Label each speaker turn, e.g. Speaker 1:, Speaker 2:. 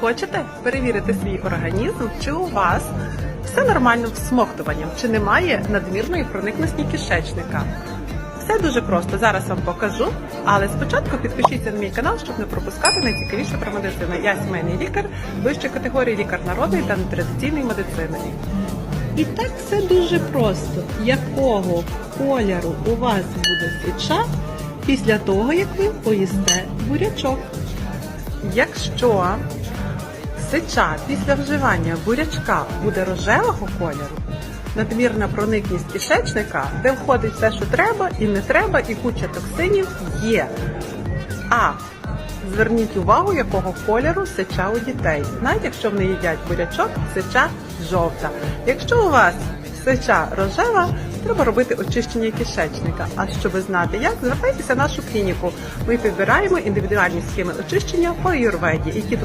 Speaker 1: Хочете перевірити свій організм, чи у вас все нормально з всмоктуванням, чи немає надмірної проникності кишечника? Все дуже просто. Зараз вам покажу. Але спочатку підпишіться на мій канал, щоб не пропускати найцікавіше про медицину. Я сімейний лікар вищої категорії лікар народної та нетрадиційної медицини.
Speaker 2: І так все дуже просто. Якого кольору у вас буде свіча після того, як ви поїсте бурячок?
Speaker 1: Якщо сича після вживання бурячка буде рожевого кольору, надмірна проникність кишечника, де входить все, що треба, і не треба, і куча токсинів є. А зверніть увагу, якого кольору сича у дітей. Навіть якщо вони їдять бурячок, сича жовта. Якщо у вас сича рожева, треба робити очищення кишечника. А щоб знати як, звертайтеся в нашу клініку. Ми підбираємо індивідуальні схеми очищення по аюрведі, які